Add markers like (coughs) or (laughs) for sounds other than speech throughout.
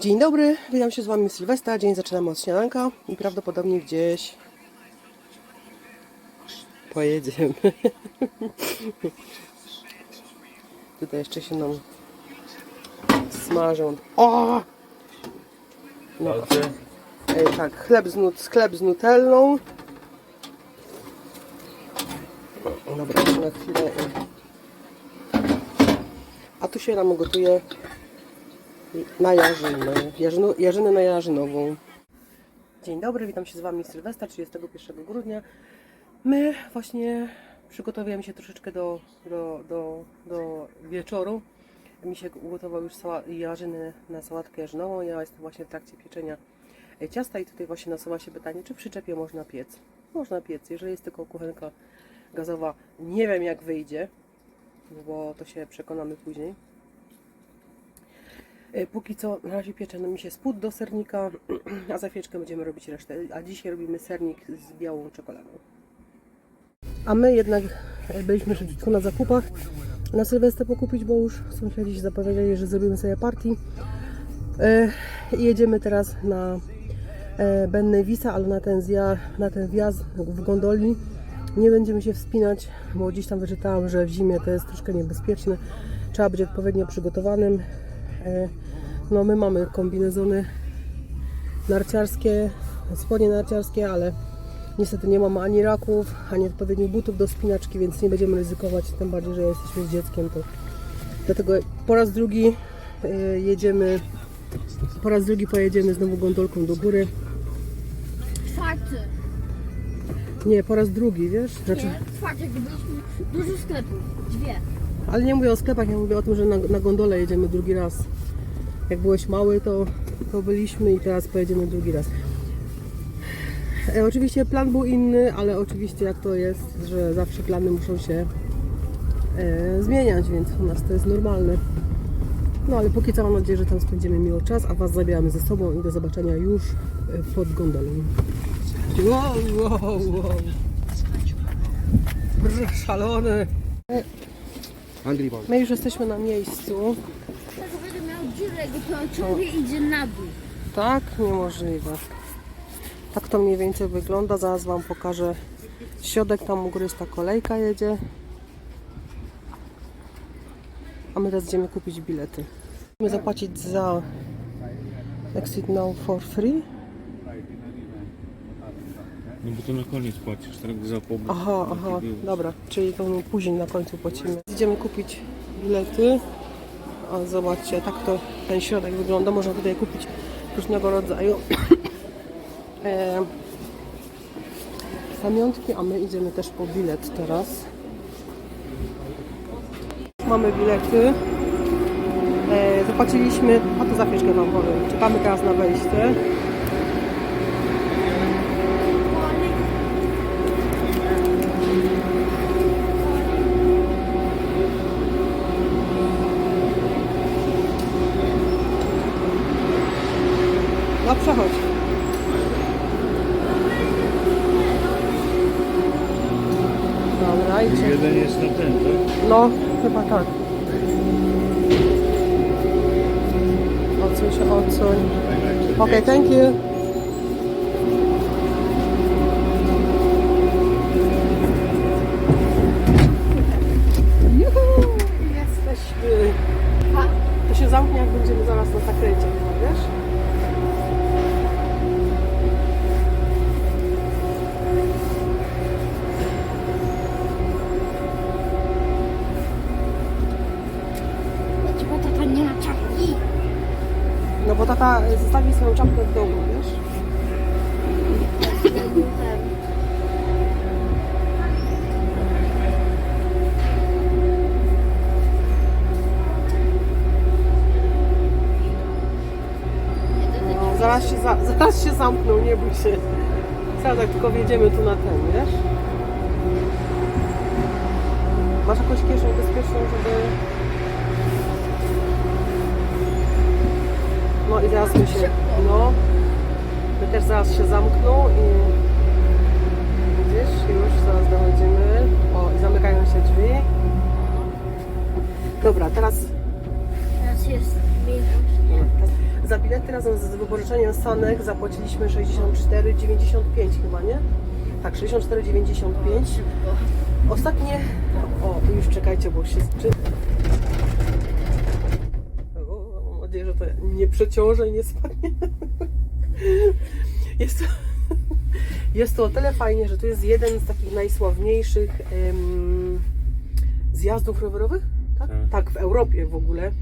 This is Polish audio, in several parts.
Dzień dobry, witam się z Wami Sylwestra. Dzień zaczynamy od śniadanka i prawdopodobnie gdzieś pojedziemy. (laughs) Tutaj jeszcze się nam smażą. O! No, e, tak, chleb z, nut, sklep z nutellą. Dobra, na chwilę. A tu się nam gotuje na jarzynę. Jarzyno, jarzynę na jarzynową. Dzień dobry, witam się z Wami Sylwestra 31 grudnia. My właśnie przygotowujemy się troszeczkę do, do, do, do wieczoru. Mi się ugotował już sała, jarzyny na sałatkę jarzynową. Ja jestem właśnie w trakcie pieczenia e, ciasta i tutaj właśnie nasuwa się pytanie, czy w przyczepie można piec. Można piec, jeżeli jest tylko kuchenka gazowa. Nie wiem jak wyjdzie, bo to się przekonamy później. E, Póki co na razie piecze mi się spód do sernika, (clears throat) a za chwileczkę będziemy robić resztę. A dzisiaj robimy sernik z białą czekoladą. A my jednak e, byliśmy szybciutko na zakupach na Sylwestrę pokupić, bo już sąsiedzi się zapowiedzieli, że zrobimy sobie party. E, I jedziemy teraz na e, Benne Visa, ale na ten, zja, na ten wjazd w gondoli nie będziemy się wspinać, bo gdzieś tam wyczytałam, że w zimie to jest troszkę niebezpieczne. Trzeba być odpowiednio przygotowanym. No my mamy kombinezony narciarskie, spodnie narciarskie, ale niestety nie mamy ani raków, ani odpowiednich butów do spinaczki, więc nie będziemy ryzykować, tym bardziej, że jesteśmy z dzieckiem. To dlatego po raz drugi e, jedziemy, po raz drugi pojedziemy znowu gondolką do góry. Czwarty. Nie, po raz drugi, wiesz? Znaczy, Nie, czwarty, byliśmy dużo sklepów. Dwie. ale nie mówię o sklepach, ja mówię o tym, że na, na gondolę jedziemy drugi raz. Jak byłeś mały, to, to byliśmy i teraz pojedziemy drugi raz. E, oczywiście plan był inny, ale oczywiście jak to jest, że zawsze plany muszą się e, zmieniać, więc u nas to jest normalne. No ale póki co mam nadzieję, że tam spędzimy miło czas, a Was zabieramy ze sobą i do zobaczenia już e, pod gondolą. Wow, wow, wow. Brr, szalony. My już jesteśmy na miejscu. Tak gdy to ciągle idzie na dół. Tak, niemożliwe. Tak to mniej więcej wygląda. Zaraz Wam pokażę środek. Tam u góry jest ta kolejka jedzie. A my teraz idziemy kupić bilety. Musimy zapłacić za Exit Now for free. No bo to na koniec płacisz, tak? Za pobyt. Aha, aha, dobra. Czyli to później na końcu płacimy. Idziemy kupić bilety. A zobaczcie, tak to ten środek wygląda. Można tutaj kupić różnego rodzaju (coughs) e, pamiątki, a my idziemy też po bilet teraz. Mamy bilety. E, zapłaciliśmy, a to za chwileczkę Wam powiem. Czekamy teraz na wejście. Zaraz się, za, zaraz się zamkną, nie bój się. Zaraz jak tylko wjedziemy tu na ten, wiesz? Masz jakąś kieszeń bezpieczną, żeby... No i zaraz my się... No. My też zaraz się zamkną i... Widzisz, już zaraz dochodzimy. O, i zamykają się drzwi. Dobra, teraz... za bilety razem z wypożyczeniem sanek zapłaciliśmy 64,95 chyba, nie? Tak, 64,95. Ostatnie... O, już czekajcie, bo się... Czy... O, mam nadzieję, że to nie przeciążę i nie spadnie. (laughs) Jest to, jest to o tyle fajnie, że to jest jeden z takich najsławniejszych zjazdów rowerowych, tak? Tak. tak, w Europie w ogóle.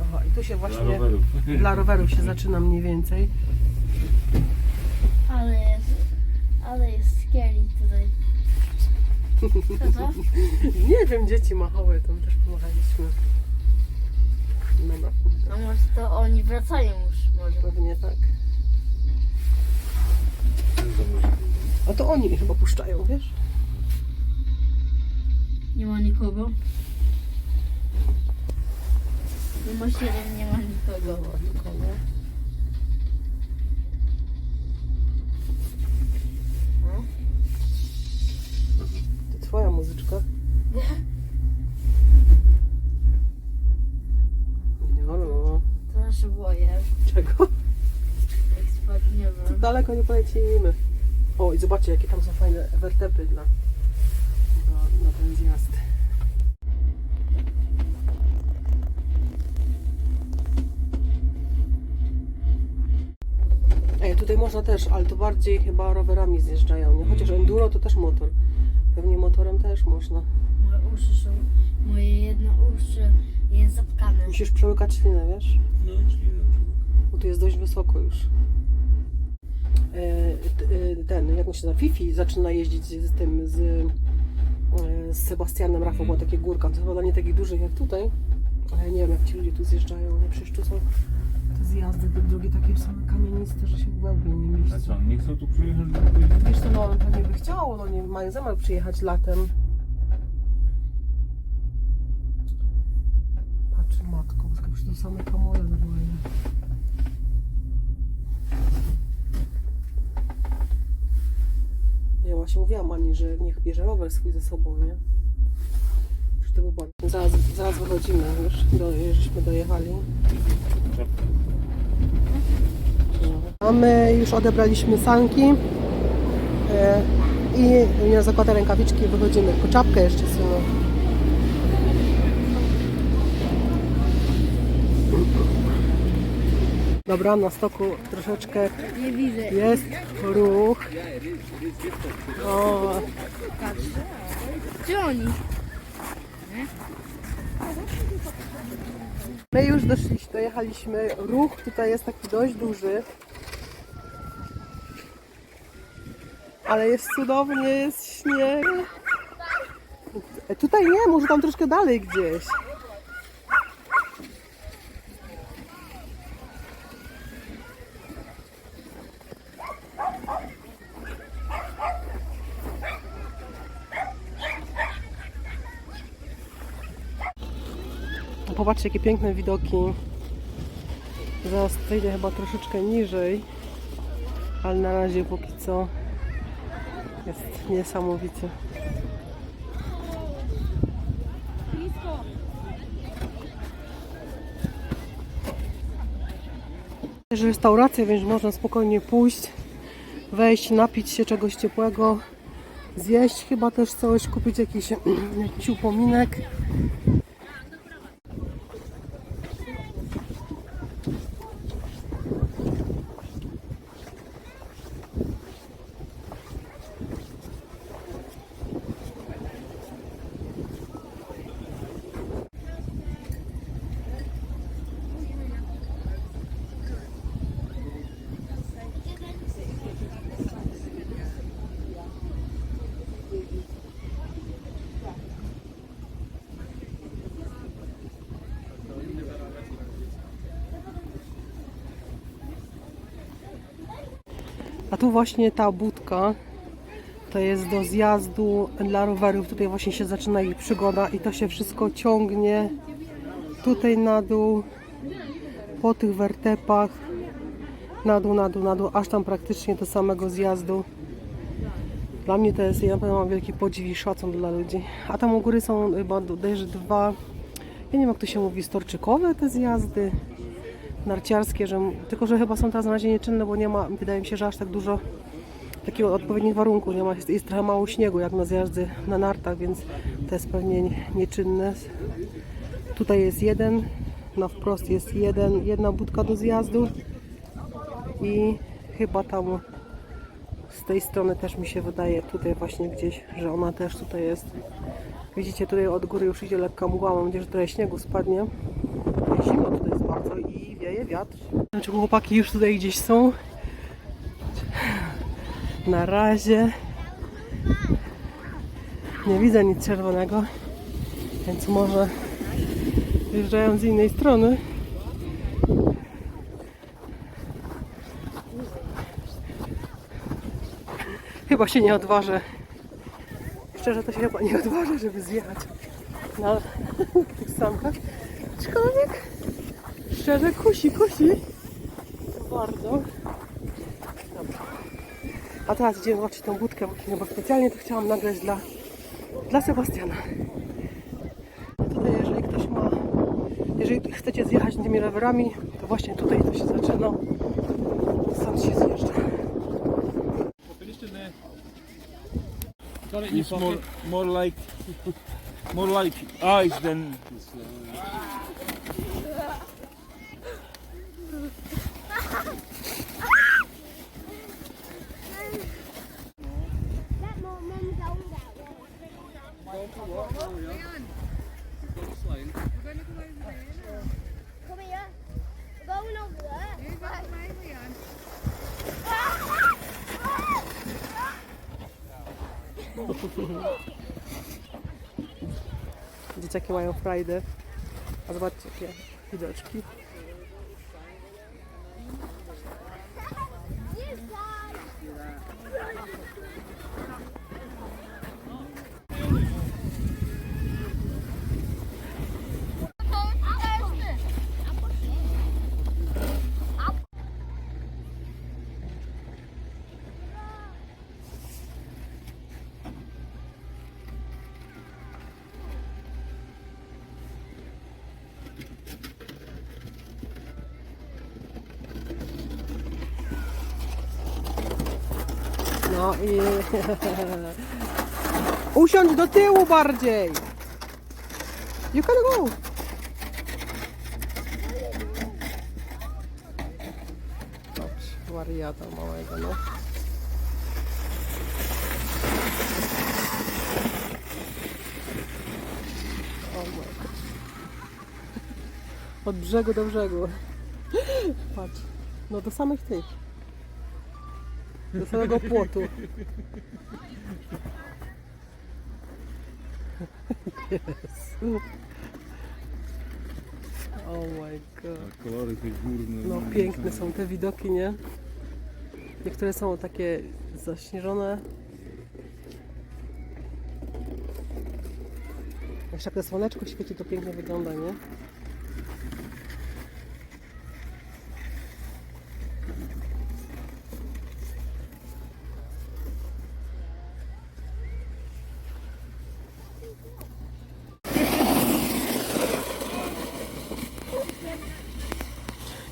Aha, i tu się dla właśnie rowerów. (laughs) dla rowerów się zaczyna mniej więcej. Ale jest, ale jest scary tutaj. Co to? (laughs) Nie wiem, dzieci machały, tam też pomachaliśmy. Dobra, A może to oni wracają już może. pewnie tak. A to oni chyba puszczają, wiesz? Nie ma nikogo. Ma siedem, nie ma nikogo. No. To twoja muzyczka. Nie, no. To się boję, Czego? jak spadniemy. Daleko nie polecimy. O, i zobaczcie, jakie tam są fajne wertepy dla, na, na ten zjazd. Tutaj można też, ale to bardziej chyba rowerami zjeżdżają, nie? Chociaż enduro to też motor. Pewnie motorem też można. Moje uszy są, moje jedno uszy jest zatkane. Musisz przełykać ślinę, wiesz? No, dobrze. Bo tu jest dość wysoko już. E, e, Ten, jak on się nazywa, Fifi zaczyna jeździć z tym, z, e, z Sebastianem Rafą, bo takie górka, to chyba nie takich dużych jak tutaj, ale nie wiem jak ci ludzie tu zjeżdżają, nie? Przecież tu są te zjazdy, te drogi takie same kamieniste, że się w głębi nie A mieści. co, nie chcą tu przyjechać? tu- Wiesz co, no on pewnie by chciał, no nie mają zamiar przyjechać latem. Patrz, matko, przecież to same kamole normalnie. Ja właśnie mówiłam Ani, że niech bierze rower swój ze sobą, nie? Zaraz, zaraz wychodzimy już, do, żeśmy dojechali. A my już odebraliśmy sanki e, i ja zakładam rękawiczki i wychodzimy. Tylko czapkę jeszcze synu. Dobra, na stoku troszeczkę jest ruch. O, Gdzie oni? my już doszliśmy, dojechaliśmy. Ruch tutaj jest taki dość duży. Ale jest cudownie, jest śnieg. E, Tutaj nie, może tam troszkę dalej gdzieś. No Popatrzcie, jakie piękne widoki. Zaraz przejdę chyba troszeczkę niżej, ale na razie póki co jest niesamowicie. Też restauracja, więc można spokojnie pójść, wejść, napić się czegoś ciepłego, zjeść chyba też coś, kupić jakiś, (clears throat) jakiś upominek. A tu właśnie ta budka to jest do zjazdu dla rowerów. Tutaj właśnie się zaczyna ich przygoda i to się wszystko ciągnie tutaj na dół, po tych wertepach, na dół, na dół, na dół, aż tam praktycznie do samego zjazdu. Dla mnie to jest, ja naprawdę mam wielki podziw i szacun dla ludzi. A tam u góry są chyba bodajże dwa Ja nie wiem jak to się mówi, storczykowe te zjazdy, narciarskie, że, tylko że chyba są teraz na razie nieczynne, bo nie ma, wydaje mi się, że aż tak dużo takiego odpowiednich warunków nie ma, jest, jest trochę mało śniegu jak na zjazdy na nartach, więc to jest pewnie nie- nieczynne. Tutaj jest jeden, na wprost jest jeden, jedna budka do zjazdu i chyba tam z tej strony też mi się wydaje, tutaj właśnie gdzieś, że ona też tutaj jest. Widzicie, tutaj od góry już idzie lekka mgła, mam nadzieję, że trochę śniegu spadnie. Zimno wiatr. Znaczy chłopaki już tutaj gdzieś są. Na razie nie widzę nic czerwonego, więc może wjeżdżają z innej strony. Chyba się nie odważę. Szczerze to się chyba nie odważę, żeby zjechać na (laughs) tych samkach. Aczkolwiek szczerze kusi, kusi. Bardzo. Dobra. A teraz idziemy zobaczyć tą budkę, no bo specjalnie to chciałam nagrać dla, dla Sebastiana. Tutaj jeżeli ktoś ma, jeżeli chcecie zjechać tymi rowerami, to właśnie tutaj to się zaczyna. Stąd się zjeżdża. It's more, more like more like ice than (laughs) Dzieciaki mają frajdę. A zobaczcie jakie widoczki. No i... (laughs) Usiądź do tyłu bardziej! You can go! Dobrze, wariata małego, no. Od brzegu do brzegu. Patrz. No do samych tych. Do samego płotu. Jezu. Oh my god. kolory tych gór. No piękne są te widoki, nie? Niektóre są takie zaśnieżone. Jeszcze jak to słoneczko świeci, to pięknie wygląda, nie?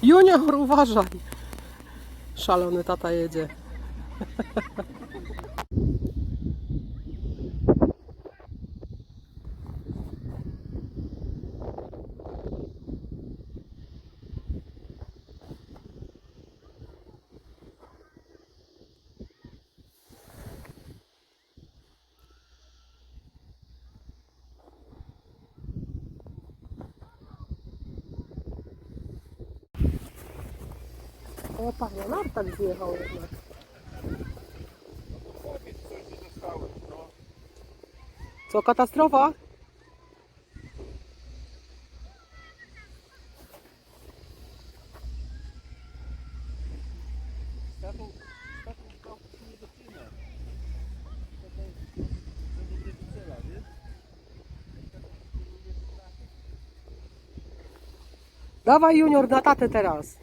Junior, uważaj! Szalony tata jedzie. O, panie, Martak zjechał jednak. Co, katastrofa? Dawaj junior na tatę teraz.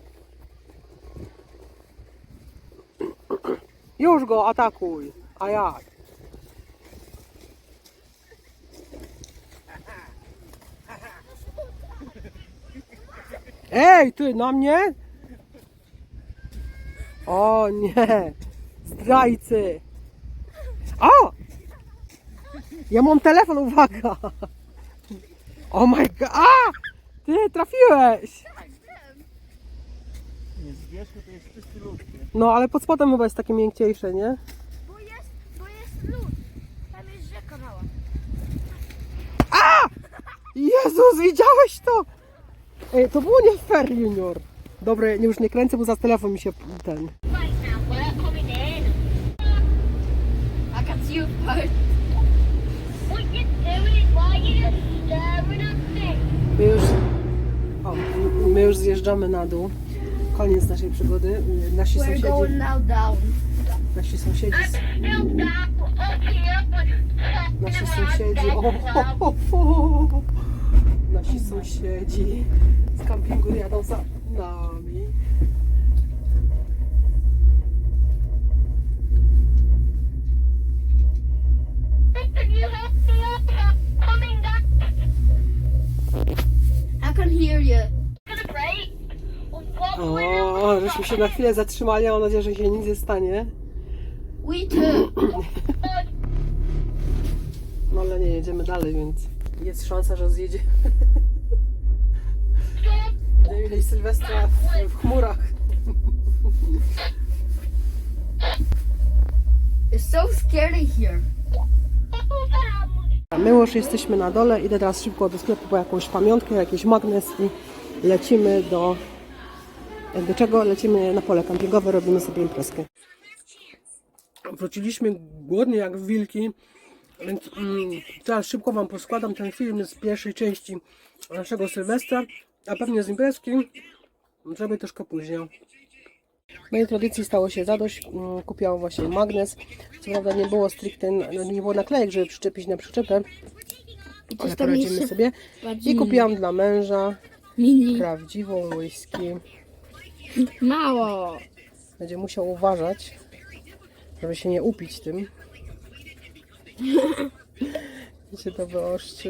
Już go atakuj. A jak? Ej, ty na mnie? O nie! Zdrajcy! O! Ja mam telefon, uwaga! Oh my god! A! Ty trafiłeś! Nie, z wierzchu to jest czysty lód. nie? No ale pod spodem chyba jest takie miękciejsze, nie? Bo jest, bo jest lód. Tam jest rzeka mała. Jezus, widziałeś to? Ej, to było nie fair, Junior. Dobra, nie- już nie kręcę, bo za telefon mi się ten... Right now, we're coming in. I can see you first. What you doing? Why are you staring at me? My już, o, my już zjeżdżamy na dół. Koniec naszej przygody. Nasi We're sąsiedzi, going now down. nasi sąsiedzi, nasi sąsiedzi, o, o, o, o, nasi sąsiedzi z kampingu jadą za nami. I can hear you. O, żeśmy się na chwilę zatrzymali, mam nadzieję, że się nic nie stanie. We too. (clears throat) No ale nie, jedziemy dalej, więc jest szansa, że zjedzie. Będziemy mieli Sylwestra w, w chmurach. It's so scary here. My już jesteśmy na dole, idę teraz szybko do sklepu po jakąś pamiątkę, jakiś magnes i lecimy do... Do czego? Lecimy na pole kampingowe, robimy sobie imprezkę. Wróciliśmy głodnie jak wilki, więc mm, teraz szybko Wam poskładam ten film z pierwszej części naszego Sylwestra, a pewnie z imprezki zrobię troszkę później. Mojej tradycji stało się zadość. Mm, Kupiłam właśnie magnes. Co prawda nie było stricte, nie było naklejek, żeby przyczepić na przyczepę, ale poradzimy sobie. I kupiłam dla męża Mini. prawdziwą whisky. Mało. Będzie musiał uważać, żeby się nie upić tym. (laughs) I się to wyoszczy.